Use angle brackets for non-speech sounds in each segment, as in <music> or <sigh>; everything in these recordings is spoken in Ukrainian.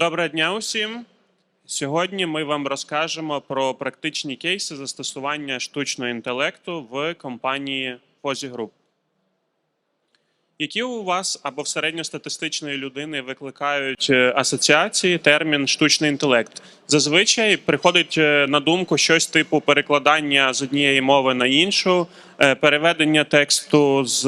Доброго дня усім. Сьогодні ми вам розкажемо про практичні кейси застосування штучного інтелекту в компанії Позі Group. Які у вас або в середньостатистичної людини викликають е, асоціації термін штучний інтелект? Зазвичай приходить е, на думку щось типу перекладання з однієї мови на іншу, е, переведення тексту з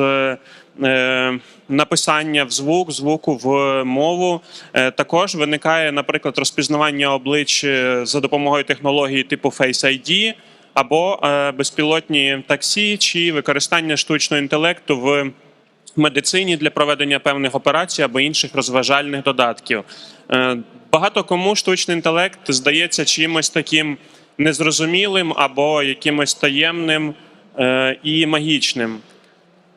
написання в звук, звуку в мову. Е, Також виникає, наприклад, розпізнавання облич е, за допомогою технології типу Face ID, або е, безпілотні таксі, чи використання штучного інтелекту в медицині для проведення певних операцій або інших розважальних додатків. Е, Багато кому штучний інтелект здається чимось таким незрозумілим або якимось таємним е, і магічним.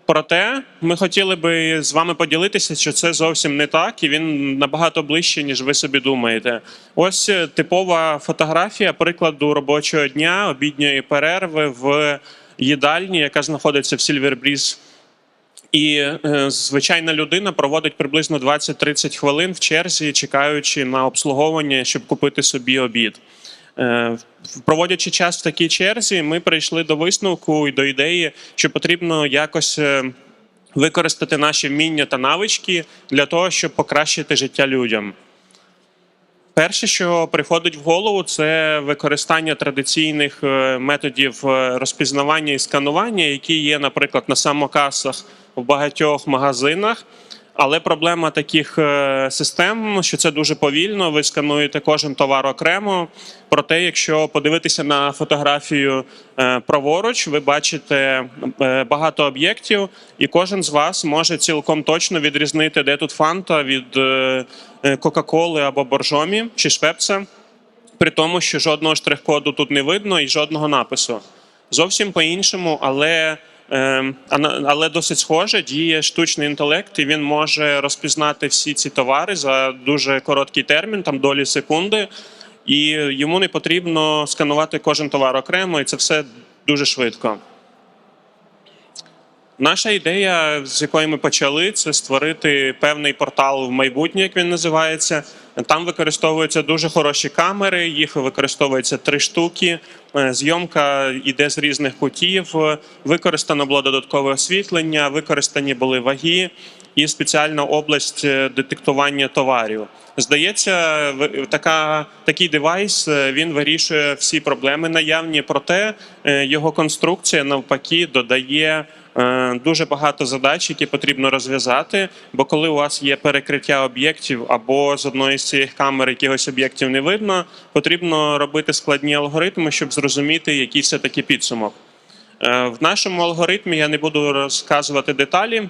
Проте ми хотіли би з вами поділитися, що це зовсім не так, і він набагато ближче, ніж ви собі думаєте. Ось е, типова фотографія прикладу робочого дня, обідньої перерви в їдальні, яка знаходиться в Сільвербріз. І е, звичайна людина проводить приблизно 20-30 хвилин в черзі, чекаючи на обслуговування, щоб купити собі обід. Е, Проводячи час в такій черзі, ми прийшли до висновку і до ідеї, що потрібно якось е, використати наші вміння та навички для того, щоб покращити життя людям. Перше, що приходить в голову, це використання традиційних е, методів розпізнавання і сканування, які є, наприклад, на самокасах в багатьох магазинах. Але проблема таких е, систем, що це дуже повільно. Ви скануєте кожен товар окремо. Проте, якщо подивитися на фотографію е, праворуч, ви бачите е, багато об'єктів, і кожен з вас може цілком точно відрізнити, де тут фанта від Кока-Коли або Боржомі чи Швепса, при тому, що жодного штрих-коду тут не видно і жодного напису. Зовсім по-іншому, але Е, ана- але досить схоже діє штучний інтелект, і він може розпізнати всі ці товари за дуже короткий термін, там долі секунди, і йому не потрібно сканувати кожен товар окремо, і це все дуже швидко. Наша ідея, з якої ми почали, це створити певний портал в майбутнє, як він називається. Там використовуються дуже хороші камери, їх використовується три штуки. Е, Зйомка йде з різних кутів. Використано було додаткове освітлення, використані були ваги і спеціальна область е, детектування товарів. Здається, така, такий девайс е, він вирішує всі проблеми наявні, проте його конструкція навпаки додає дуже багато задач, які потрібно розв'язати. Бо коли у вас є перекриття об'єктів або з одної з цих камер якихось об'єктів не видно, потрібно робити складні алгоритми, щоб зрозуміти, який все таки підсумок. Е, В нашому алгоритмі я не буду розказувати деталі.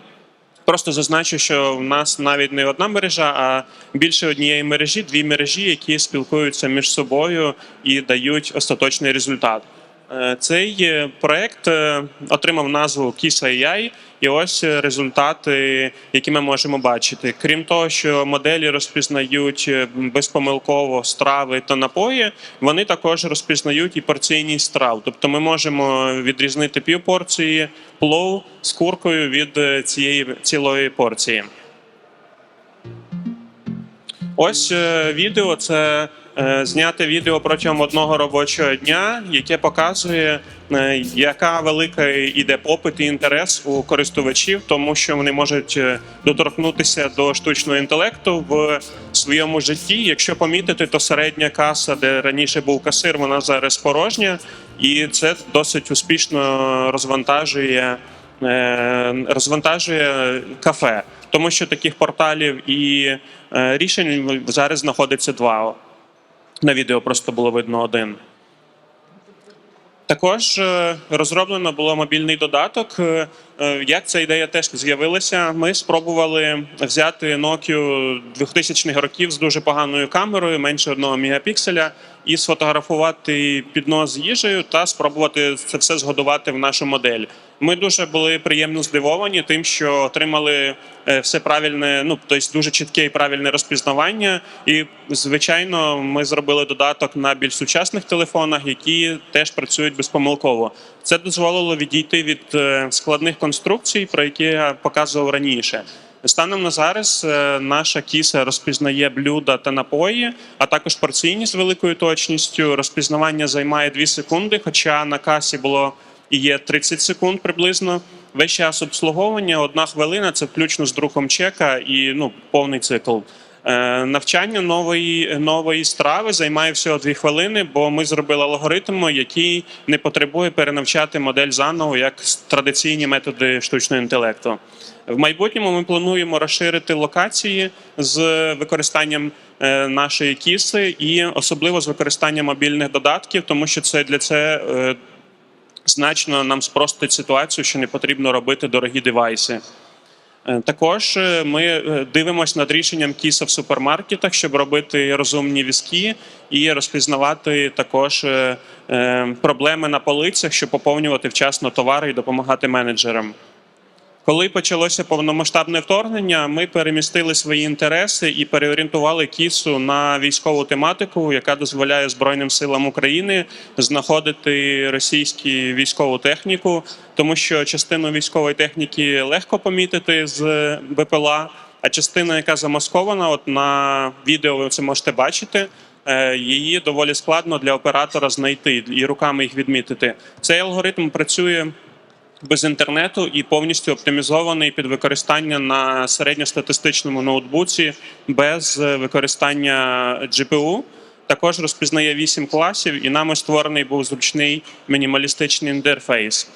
Просто зазначу, що в нас навіть не одна мережа, а більше однієї мережі, дві мережі, які спілкуються між собою і дають остаточний результат. Е, Цей е, проект е, отримав назву AI, і ось результати, які ми можемо бачити. Крім того, що моделі розпізнають безпомилково страви та напої, вони також розпізнають і порційність страв. Тобто ми можемо відрізнити півпорції плов з куркою від цієї цілої порції. Ось відео це е, зняте відео протягом одного робочого дня, яке показує, е, яка велика іде попит і інтерес у користувачів, тому що вони можуть е, доторкнутися до штучного інтелекту в своєму житті. Якщо помітити, то середня каса, де раніше був касир, вона зараз порожня, і це досить успішно розвантажує розвантажує кафе, тому що таких порталів і рішень зараз знаходиться два. На відео просто було видно один. Також е, розроблено було мобільний додаток. Е, е, Як ця ідея теж з'явилася? Ми спробували взяти Nokia 2000-х років з дуже поганою камерою, менше одного мегапікселя, і сфотографувати піднос з їжею та спробувати це все згодувати в нашу модель. Ми дуже були приємно здивовані тим, що отримали е, все правильне, ну тобто дуже чітке і правильне розпізнавання. І звичайно, ми зробили додаток на більш сучасних телефонах, які теж працюють безпомилково. Це дозволило відійти від е, складних конструкцій, про які я показував раніше. Станом на зараз е, наша кіса розпізнає блюда та напої, а також порційні з великою точністю. Розпізнавання займає 2 секунди, хоча на касі було і є 30 секунд приблизно. Весь час обслуговування одна хвилина це включно з друком чека і ну, повний цикл. Е, Навчання нової, нової страви займає всього дві хвилини, бо ми зробили алгоритм, який не потребує перенавчати модель заново, як традиційні методи штучного інтелекту. В майбутньому ми плануємо розширити локації з використанням е, нашої кіси і особливо з використанням мобільних додатків, тому що це для це е, значно нам спростить ситуацію, що не потрібно робити дорогі девайси. Е, Також е, ми е, дивимося над рішенням кіса в супермаркетах, щоб робити розумні візки і розпізнавати також проблеми на полицях, щоб поповнювати вчасно товари і допомагати менеджерам. Коли почалося повномасштабне вторгнення, ми перемістили свої інтереси і переорієнтували кісу на військову тематику, яка дозволяє Збройним силам України знаходити російську військову техніку, тому що частину військової техніки легко помітити з БПЛА, а частина, яка замаскована, от на відео ви це можете бачити. е, Її доволі складно для оператора знайти і руками їх відмітити. Цей алгоритм працює без інтернету і повністю оптимізований під використання на середньостатистичному ноутбуці без е, використання GPU. Також розпізнає 8 класів, і нами створений був зручний мінімалістичний інтерфейс.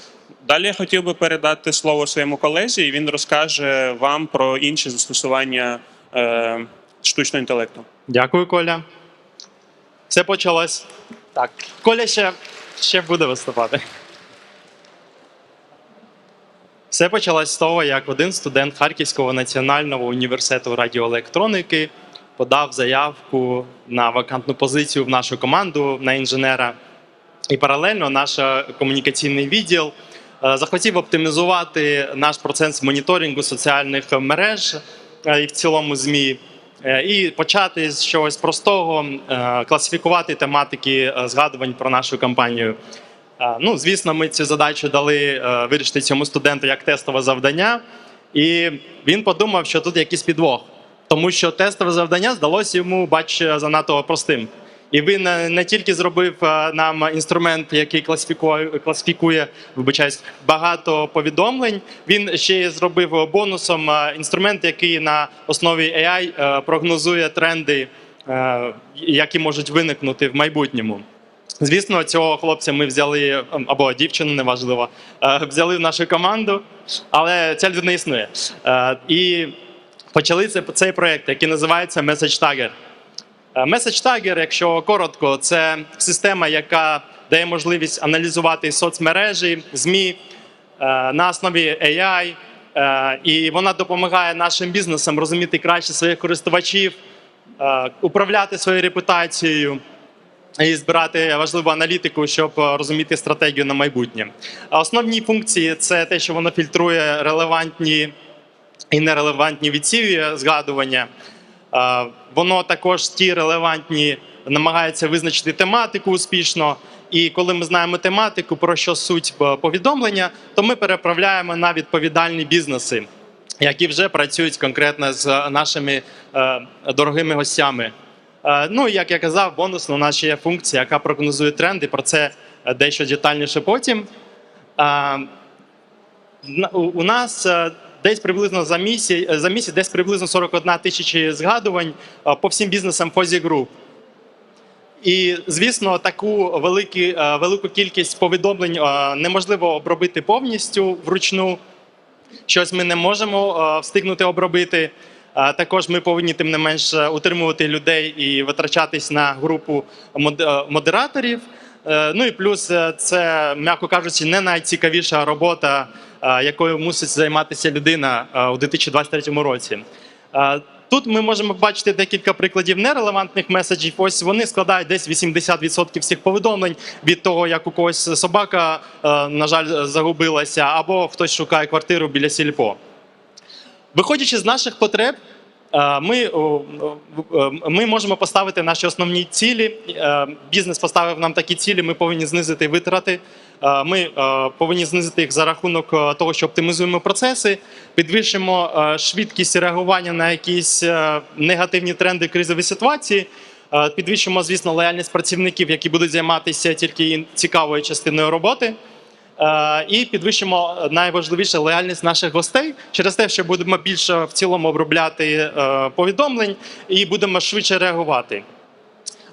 Далі я хотів би передати слово своєму колезі, і він розкаже вам про інші застосування е, штучного інтелекту. Дякую, Коля. Все почалось. Так, Коля ще, ще буде виступати. Все почалось з того, як один студент Харківського національного університету радіоелектроніки подав заявку на вакантну позицію в нашу команду на інженера. І паралельно наш е, комунікаційний відділ е, захотів оптимізувати наш процес моніторингу соціальних мереж е, і в цілому ЗМІ. І почати з чогось простого, класифікувати тематики згадувань про нашу компанію. Ну, звісно, ми цю задачу дали е, вирішити цьому студенту як тестове завдання, і він подумав, що тут якийсь підвох, тому що тестове завдання здалося йому, бач, занадто простим. І він е, не тільки зробив е, нам інструмент, який класифікує, класифікує вибачаюсь, багато повідомлень. Він ще й зробив бонусом інструмент, який на основі AI прогнозує тренди, які можуть виникнути в майбутньому. Звісно, цього хлопця ми взяли ем, або дівчину, неважливо, е, взяли в нашу команду, але ця людина існує. Е, І почали цей проект, який називається Message Tagger. Е, Message Tagger, якщо коротко, це система, яка дає можливість аналізувати соцмережі, ЗМІ на основі AI, і вона допомагає нашим бізнесам розуміти краще своїх користувачів, управляти своєю репутацією і збирати важливу аналітику, щоб е, розуміти стратегію на майбутнє. Основні функції це те, що воно фільтрує релевантні і нерелевантні відсіві згадування. Е, Воно також ті релевантні намагається визначити тематику успішно. І коли ми знаємо тематику, про що суть е, повідомлення, то ми переправляємо на відповідальні бізнеси, які вже працюють конкретно з нашими дорогими гостями. Е, Ну, як я казав, бонусно у нас ще є функція, яка прогнозує тренди. Про це е, дещо детальніше потім. Е, у- нас десь приблизно за місяць, за місяць десь приблизно 41 тисячі згадувань по всім бізнесам Фозі Group. І звісно, таку велику, е, велику кількість повідомлень неможливо обробити повністю вручну. Щось ми не можемо встигнути обробити. Також ми повинні тим не менш е, утримувати людей і витрачатись на групу е, модераторів. Е, Ну і плюс це, м'яко кажучи, не найцікавіша робота, якою мусить займатися людина у 2023 році. Тут ми можемо бачити декілька прикладів нерелевантних меседжів. Ось вони складають десь 80% всіх повідомлень від того, як у когось собака, на жаль, загубилася, або хтось шукає квартиру біля сільпо. Виходячи з наших потреб, Е, Ми, о, о, ми можемо поставити наші основні цілі. Е, Бізнес поставив нам такі цілі. Ми повинні знизити витрати. Е, Ми е, повинні знизити їх за рахунок е, того, що оптимізуємо процеси, підвищимо е, швидкість реагування на якісь е, негативні тренди кризові ситуації. Е, Підвищимо, звісно, лояльність працівників, які будуть займатися тільки цікавою частиною роботи. Е, І підвищимо найважливіше лояльність наших гостей через те, що будемо більше в цілому обробляти е, повідомлень і будемо швидше реагувати.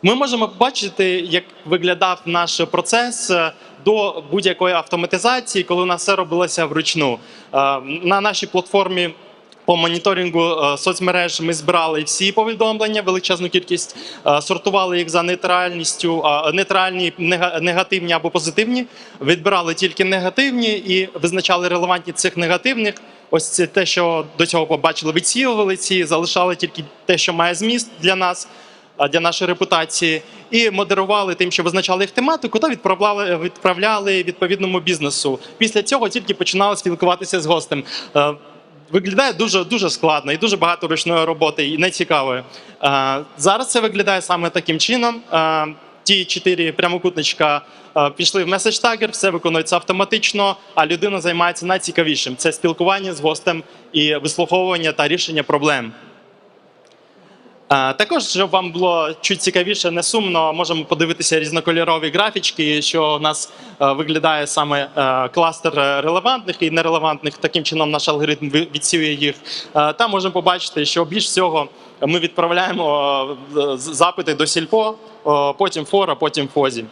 Ми можемо побачити, як виглядав наш процес е, до будь-якої автоматизації, коли у нас все робилося вручну. На нашій платформі по моніторингу е, соцмереж ми збирали всі повідомлення, величезну кількість, е, сортували їх за нейтральністю, е, нейтральні, нега- негативні або позитивні. Відбирали тільки негативні і визначали релевантність цих негативних. Ось це те, що до цього побачили, відсіювали ці, залишали тільки те, що має зміст для нас а, для нашої репутації, і модерували тим, що визначали їх тематику, та відправляли, відправляли відповідному бізнесу. Після цього тільки починали спілкуватися з гостем. Виглядає дуже дуже складно і дуже багато ручної роботи, і нецікавої. Е, Зараз це виглядає саме таким чином. Е, Ті чотири прямокутничка е, пішли в меседж тагер, все виконується автоматично, а людина займається найцікавішим це спілкування з гостем і вислуховування та рішення проблем. Також, щоб вам було чуть цікавіше, не сумно, можемо подивитися різнокольорові графічки, що у нас е, виглядає саме е, кластер е, релевантних і нерелевантних. Таким чином наш алгоритм відсіює їх. Там можемо побачити, що більш всього ми відправляємо запити до сільпо, потім фора, потім фозі.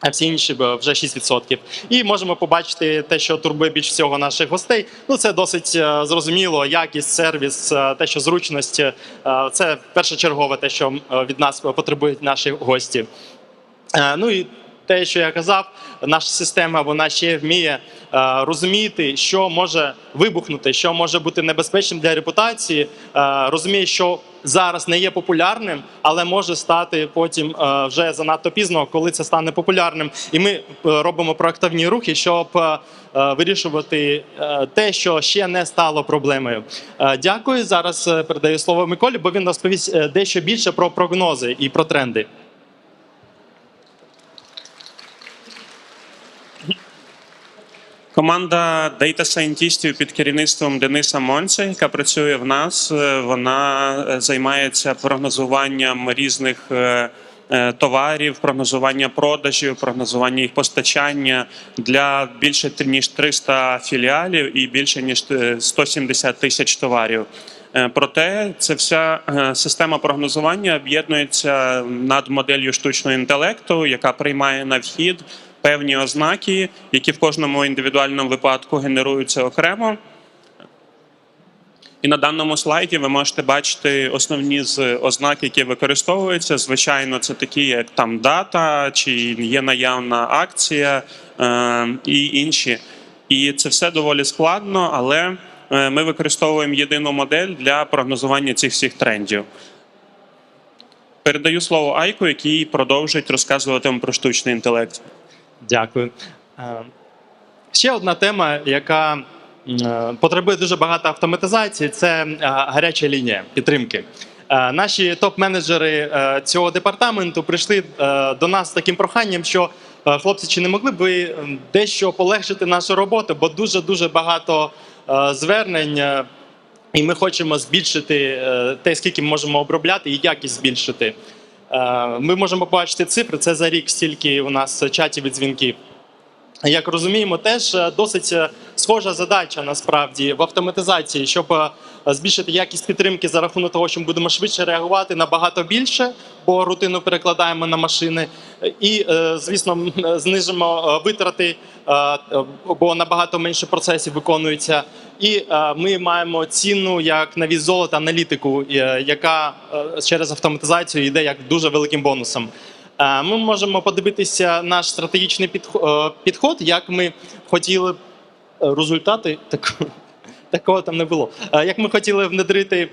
А всі інші вже 6%. І можемо побачити те, що турбує більш всього наших гостей. Ну це досить е, зрозуміло. Якість, сервіс, е, те, що зручність е, це першочергове, те, що від нас потребують наші гості. Ну і те, що я казав, наша система вона ще вміє е, розуміти, що може вибухнути, що може бути небезпечним для репутації. Е, розуміє, що зараз не є популярним, але може стати потім е, вже занадто пізно, коли це стане популярним. І ми робимо проактивні рухи, щоб вирішувати те, що ще не стало проблемою. Дякую. Зараз передаю слово Миколі, бо він розповість дещо більше про прогнози і про тренди. Команда дейта-сайентістів під керівництвом Дениса Монця, яка працює в нас, е, вона е, займається прогнозуванням різних е, товарів, прогнозування продажів, прогнозування їх постачання для більше ніж 300 філіалів і більше ніж е, 170 тисяч товарів. Проте ця вся система прогнозування об'єднується над моделлю штучного інтелекту, яка приймає на вхід певні ознаки, які в кожному індивідуальному випадку генеруються окремо. І на даному слайді ви можете бачити основні з ознак, які використовуються. Звичайно, це такі, як там дата, чи є наявна акція е, і інші. І це все доволі складно, але е, ми використовуємо єдину модель для прогнозування цих всіх трендів. Передаю слово Айку, який продовжить розказувати вам про штучний інтелект. Дякую. Е, Ще одна тема, яка е, потребує дуже багато автоматизації, це е, гаряча лінія підтримки. Наші топ-менеджери цього департаменту прийшли до нас з таким проханням, що хлопці, чи не могли б ви дещо полегшити нашу роботу, бо дуже дуже багато звернень. і ми хочемо збільшити те, скільки ми можемо обробляти, і якість збільшити. Е, Ми можемо побачити цифри. Це за рік стільки у нас чатів і дзвінків. Як розуміємо, теж е, досить е, схожа задача насправді в автоматизації, щоб збільшити якість підтримки за рахунок того, що ми будемо швидше реагувати набагато більше, бо рутину перекладаємо на машини, і, звісно, знижимо витрати, бо набагато менше процесів виконується. І е, ми маємо цінну як на віз золота аналітику, е, яка е, через автоматизацію йде як дуже великим бонусом. Ми можемо подивитися наш стратегічний підход, як ми хотіли результати так, <laughs> такого там не було. Як ми хотіли внедрити,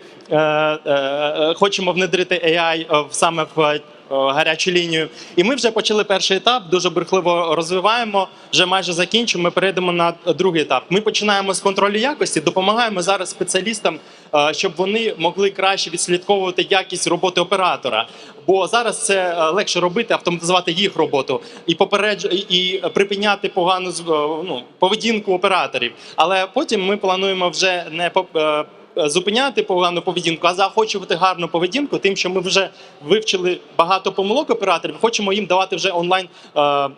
хочемо внедрити AI в- саме в гарячу лінію. І ми вже почали перший етап, дуже брехливо розвиваємо. Вже майже закінчимо. Ми перейдемо на другий етап. Ми починаємо з контролю якості, допомагаємо зараз спеціалістам, е, щоб вони могли краще відслідковувати якість роботи оператора. Бо зараз це е, легше робити, автоматизувати їх роботу і попередж і- припиняти погану е, ну, поведінку операторів. Але потім ми плануємо вже не по- е, зупиняти погану поведінку, а заохочувати гарну поведінку, тим, що ми вже вивчили багато помилок операторів. Хочемо їм давати вже онлайн е, е,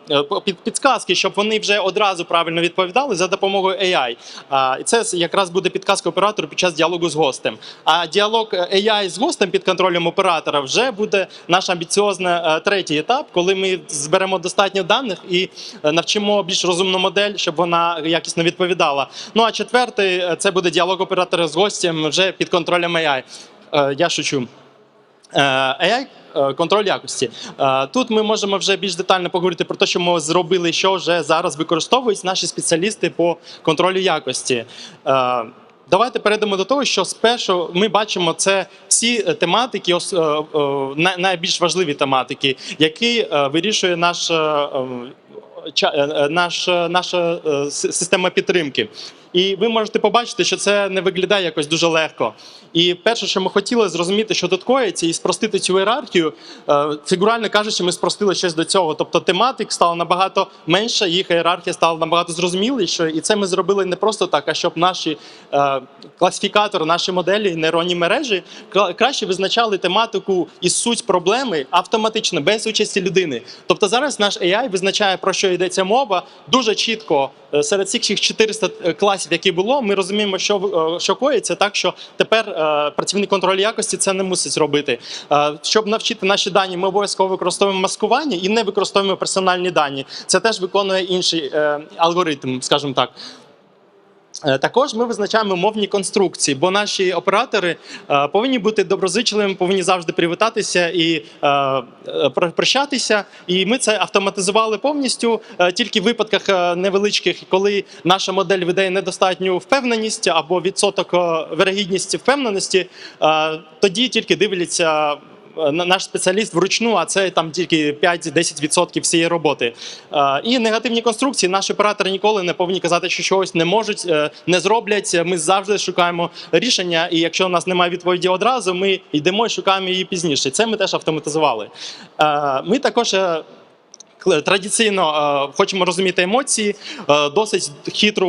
під- підказки, щоб вони вже одразу правильно відповідали за допомогою AI. І це якраз буде підказка оператору під час діалогу з гостем. А діалог е, AI з гостем під контролем оператора вже буде наш амбіціозний третій етап, коли ми зберемо достатньо даних і навчимо більш розумну модель, щоб вона якісно відповідала. Ну а четвертий це буде діалог оператора з гостем вже під контролем AI. Е, Я шучу. Е, AI е, контроль якості. Тут ми можемо вже більш детально поговорити про те, що ми зробили, що вже зараз використовують наші спеціалісти по контролю якості. Давайте перейдемо до того, що спершу ми бачимо це всі тематики, найбільш важливі тематики, які вирішує наш, наша е, система підтримки. І ви можете побачити, що це не виглядає якось дуже легко. І перше, що ми хотіли зрозуміти, що тут коїться, і спростити цю ієрархію. Е, Фігурально кажучи, ми спростили щось до цього. Тобто тематик стало набагато менше, їх ієрархія стала набагато зрозумілішою. І це ми зробили не просто так, а щоб наші е, класифікатори, наші моделі, нейронні мережі кра- краще визначали тематику і суть проблеми автоматично, без участі людини. Тобто зараз наш AI визначає про що йдеться мова дуже чітко. Е, Серед всіх 400 класів, які було, ми розуміємо, що е, що коїться, так що тепер е, працівник контролю якості це не мусить робити. Е, Щоб навчити наші дані, ми обов'язково використовуємо маскування і не використовуємо персональні дані. Це теж виконує інший алгоритм, скажімо так. Е, Також ми визначаємо мовні конструкції, бо наші оператори е, повинні бути доброзичливими, повинні завжди привітатися і е, прощатися. І ми це автоматизували повністю тільки в випадках невеличких, коли наша модель видає недостатню впевненість або відсоток вирогідності впевненості, тоді тільки дивляться. Е, на- Наш спеціаліст вручну, а це там тільки 5-10% всієї роботи. Е, І негативні конструкції. Наші оператори ніколи не повинні казати, що чогось не можуть, е, не зроблять. Ми завжди шукаємо рішення. І якщо у нас немає відповіді одразу, ми йдемо і шукаємо її пізніше. Це ми теж автоматизували. Ми також. Традиційно хочемо розуміти емоції, досить хитру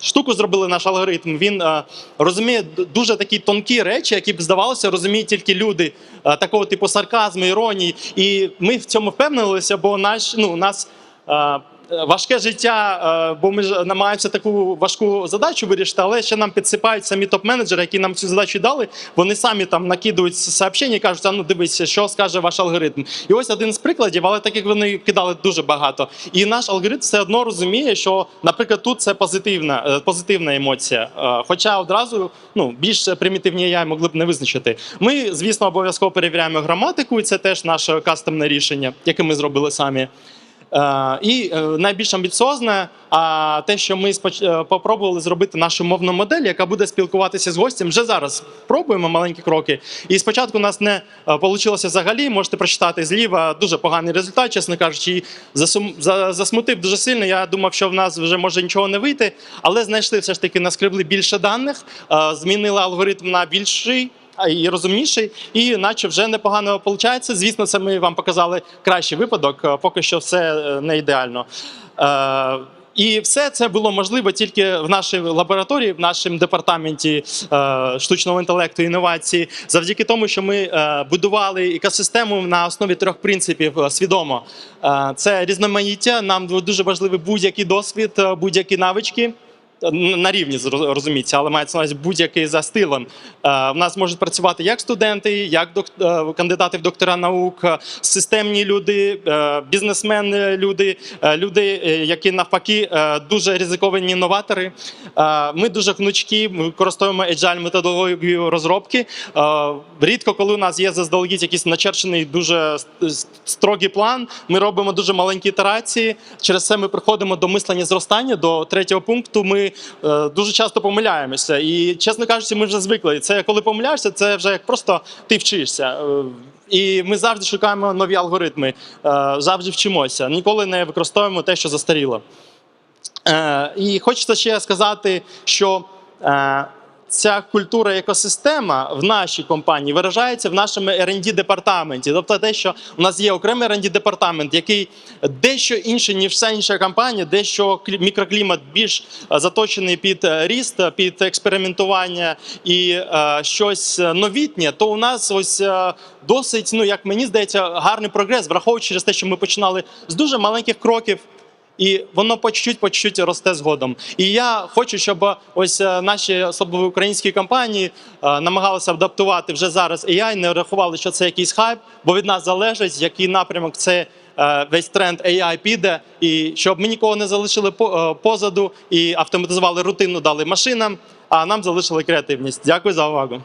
штуку зробили наш алгоритм. Він е, розуміє дуже такі тонкі речі, які б здавалося, розуміють тільки люди е, такого типу сарказму, іронії. І ми в цьому впевнилися, бо наш ну нас. е, Важке життя, е, бо ми ж намагаємося таку важку задачу вирішити, але ще нам підсипають самі топ-менеджери, які нам цю задачу дали. Вони самі там накидують сообщення і кажуть, а ну дивись, що скаже ваш алгоритм. І ось один з прикладів, але таких вони кидали дуже багато. І наш алгоритм все одно розуміє, що, наприклад, тут це позитивна, е, позитивна емоція. Е, Хоча одразу ну, більш примітивні AI могли б не визначити. Ми, звісно, обов'язково перевіряємо граматику, і це теж наше кастомне рішення, яке ми зробили самі. Е, І е, найбільш амбіціозне, а те, що ми споч... е, зробити нашу мовну модель, яка буде спілкуватися з гостем. Вже зараз пробуємо маленькі кроки. І спочатку у нас не вийшло взагалі. Можете прочитати зліва дуже поганий результат, чесно кажучи, і засмутив дуже сильно. Я думав, що в нас вже може нічого не вийти, але знайшли все ж таки наскребли більше даних, змінили алгоритм на більший і розумніший, і наче вже непогано виходить. Звісно, це ми вам показали кращий випадок. е, Поки що все е, не ідеально. Е, І все це було можливо тільки в нашій лабораторії, в нашому департаменті е, штучного інтелекту і інновації, завдяки тому, що ми е, будували екосистему на основі трьох принципів свідомо. Е, Це різноманіття. Нам дуже важливий будь-який досвід, будь-які навички. На рівні розуміється, але мається на увазі будь-який за стилем. Е, В нас можуть працювати як студенти, як док- е, кандидати в доктора наук, е, системні люди, е, бізнесмени, люди, е, люди, е, які навпаки е, дуже ризиковані інноватори. Е, Ми дуже гнучкі, ми використовуємо agile методологію розробки. Е, Рідко, коли у нас є заздалегідь якийсь начерчений дуже строгий план, ми робимо дуже маленькі ітерації. Через це ми приходимо до мислення зростання. До третього пункту ми ми е, дуже часто помиляємося. І, чесно кажучи, ми вже звикли. Це коли помиляєшся, це вже як просто ти вчишся. Е, І ми завжди шукаємо нові алгоритми, е, завжди вчимося. Ніколи не використовуємо те, що застаріло. І хочеться ще сказати, що ця культура екосистема в нашій компанії виражається в нашому R&D департаменті. Тобто, те, що у нас є окремий R&D департамент, який дещо інший, ніж вся інша компанія, дещо клі- мікроклімат більш е, заточений під е, ріст, під експериментування і е, щось новітнє, то у нас ось досить, ну як мені здається, гарний прогрес, враховуючи через те, що ми починали з дуже маленьких кроків. І воно по чуть-чуть, по чуть-чуть росте згодом. І я хочу, щоб ось е, наші особливо українські компанії е, намагалися адаптувати вже зараз AI, не рахували, що це якийсь хайп, бо від нас залежить, який напрямок це е, весь тренд AI піде, і щоб ми нікого не залишили по- позаду і автоматизували рутину, дали машинам, а нам залишили креативність. Дякую за увагу.